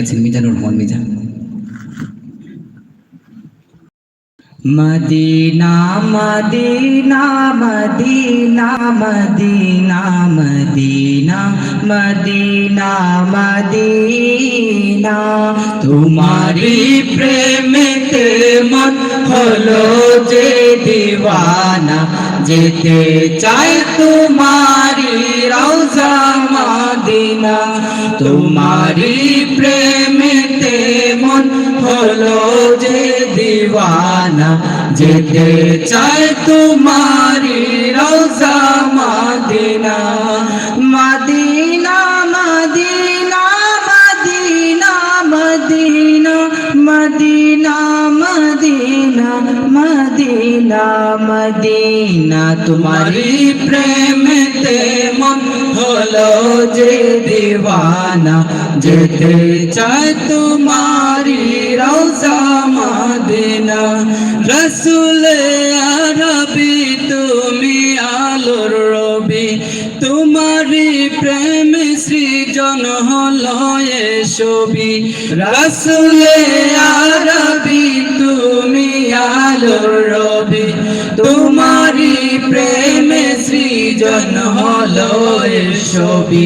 আছেন Mizanur Rahman Mizan Medina Medina Medina Medina Medina Medina Medina. তোমারি প্রেমেতে মন হলো যে দিওয়ানা, যেতে চাই তোমারি রওজা। মদিনা তোমারি প্রেমেতে মন হলো যে দিওয়ানা যেতে চাই তোমারি রোজা মদিনা। মদিনা মদিনা তোমারি প্রেমেতে মন হলো যে দিওয়ানা। যেতে চায় তোমারি রওজা মদিনা। রসুল আরবি, তুমি আলোর রবি। তোমারি প্রেম সৃজন হলো এ ছবি। রসুল আরবি আলোর তোমারি প্রেমে সৃজন হলো ছবি।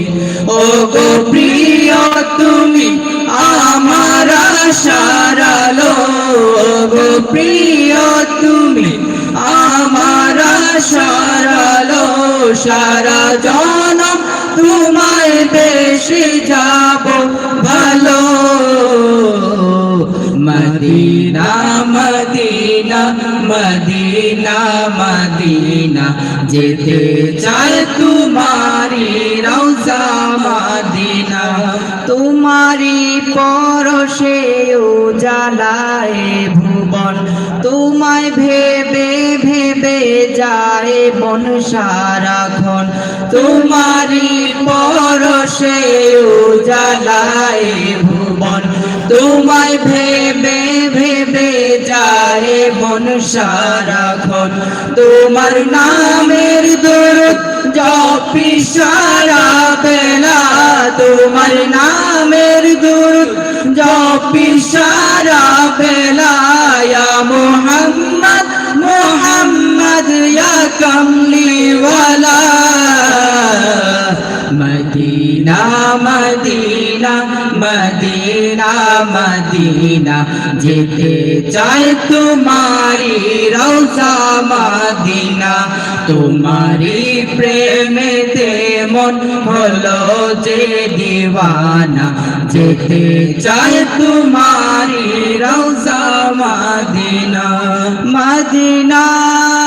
ও গো প্রিয়, তুমি আমার সারালো গো প্রিয়, তুমি আমার সারা জনম তোমায় দেশে যাব মদিনা মদিনা, যেতে চায় তোমারি রওজা মদিনা। তোমারি পরশে উজালায় ভুবন, তোমায় ভেবে ভেবে যায় বন সারাক্ষণ তোমারি পরশে উজালায় ভুবন, তোমায় ভেবে ভেবে বন সারাক্ষণ তোমার নামের দরদ জপি সারা বেলা। তোমার নামের দরদ জপি সারা বেলা। মোহাম্মদ মোহাম্মদ, ইয়া কমলিওয়ালা মদিনা মদিনা মদিনা। যেতে চায় তোমারি রওজা মদিনা। তোমারি প্রেমেতে মন হলো যে দিওয়ানা। যেতে চায় তোমারি রওজা মদিনা মদিনা।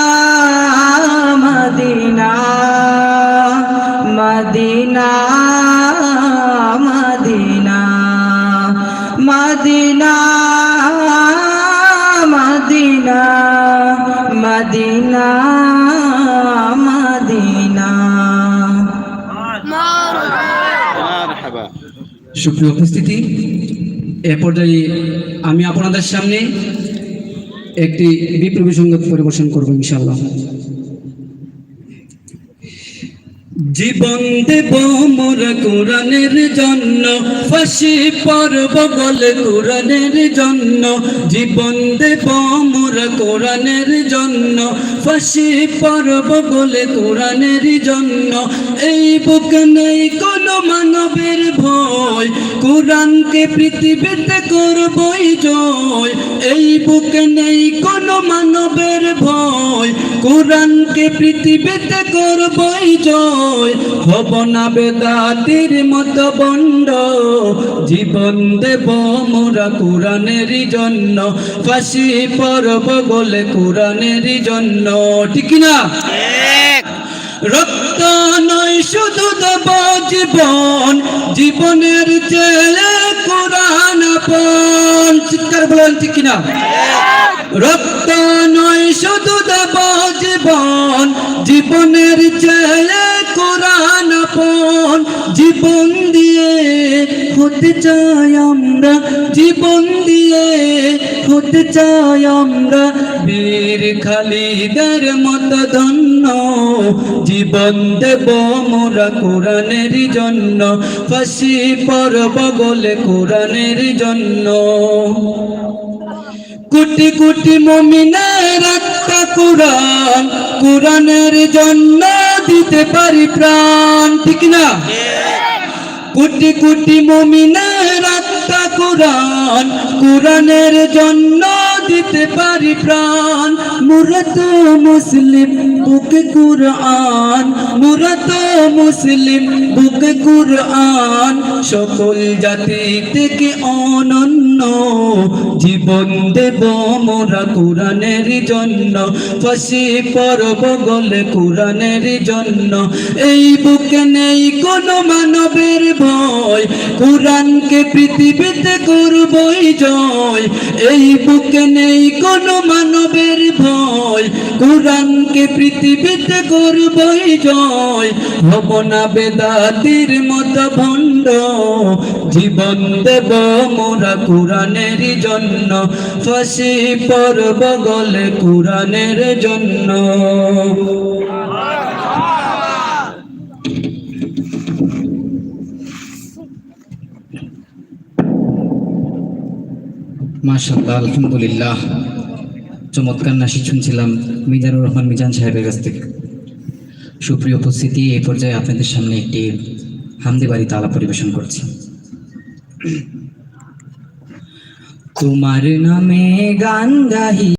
সুপ্রিয় উপস্থিতি এ পর্যায়ে আমি আপনাদের সামনে একটি বিপ্লবী সংগীত পরিবেশন করব ইনশাল্লাহ জীবন দেব মোর কোরআনের জন্য ফাঁসি পর্ব বলে কোরআনের জন্য। জীবন দেব মোর কোরআনের জন্য ফাঁসি পর্ব বলে কোরআনের জন্য। এই বুক নেই কোনো মানবের ভয় কোরআনকে পৃথিবীতে করবই জয় এই বুক নেই কোনো মানবের ভয় কোরআনকে পৃথিবীতে করবই জয় হব না বেদাতির মতো বন্ড। জীবন দেব মোরা কোরআনের জন্য। ফাঁসি পরব বলে কোরআনের জন্য। ঠিক না রক্ত নয়, শুধু দেব জীবন জীবনের চেয়ে কোরআন আপন চিৎকার বলেন, ঠিক কিনা? রক্ত নয়, শুধু দেব জীবন জীবনের চেয়ে কোরআন আপন জীবন দিয়ে হতে চাই আমরা, জীবন দিয়ে হতে চাই আমরা। বীর খালিদের মত ধন্য, জীবন দেব মোরা কোরআনের জন্য। ফাঁসি পরব বলে কোরআনের জন্য। কোটি কোটি মমিনের একটা কোরআন, কোরআনের জন্য দিতে পারি প্রাণ, ঠিক না? কোটি কোটি মমিনের একটা কোরআন কোরআনের জন্য দিতে পারি প্রাণ। মুরত মুসলিম বুকে কোরআন মুরত মুসলিম, বুকে কোরআন। সকল জাতি থেকে অনন্য জীবন দেব মোরা কোরআনের জন্য। ফাঁসি পরব গলে কোরআনের জন্য। এই বুকে নেই কোনো মানবের ভয়, কোরআনকে পৃথিবীতে করবই জয়। এই বুকে নেই কোনো মানবের ভয়, কোরআনকে পৃথিবীতে করবই জয় হব না বেদাতির মত ভণ্ড। জীবন দেব মোরা কোরআনের জন্য, ফাঁসি পরব গলে কোরআনের জন্য। মাশাল্লাহ আলহামদুলিল্লাহ। চমৎকার নাসি শুনছিলাম মিজানুর রহমান মিজান সাহেবের কাছ থেকে। সুপ্রিয় উপস্থিতি, এই পর্যায়ে আপনাদের সামনে একটি হামদি বাড়ি তালা পরিবেশন করছি। তোমার নামে গান গাহিয়া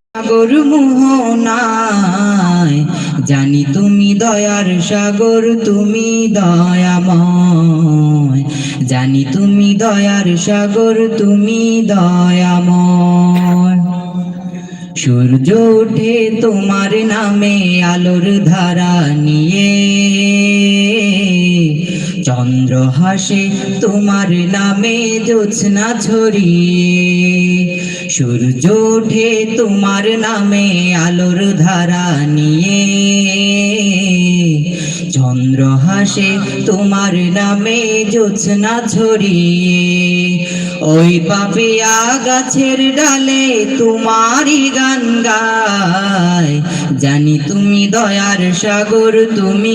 সাগর মোহনায়। জানি তুমি দয়ার সাগর, তুমি দয়াময়। জানি তুমি দয়ার সাগর, তুমি দয়াময়। সূর্য ওঠে তোমার নামে, আলোর ধারা নিয়ে। চন্দ্র হাসে তোমার নামে, জ্যোৎস্না ছড়িয়ে। সূর্য ওঠে তোমার নামে, আলোর ধারা নিয়ে। চন্দ্র হাসে তোমার নামে, জ্যোৎস্না ছড়িয়ে। ওই পাপিয়া গাছের ডালে তোমারই গান গায়। জানি তুমি দয়ার সাগর, তুমি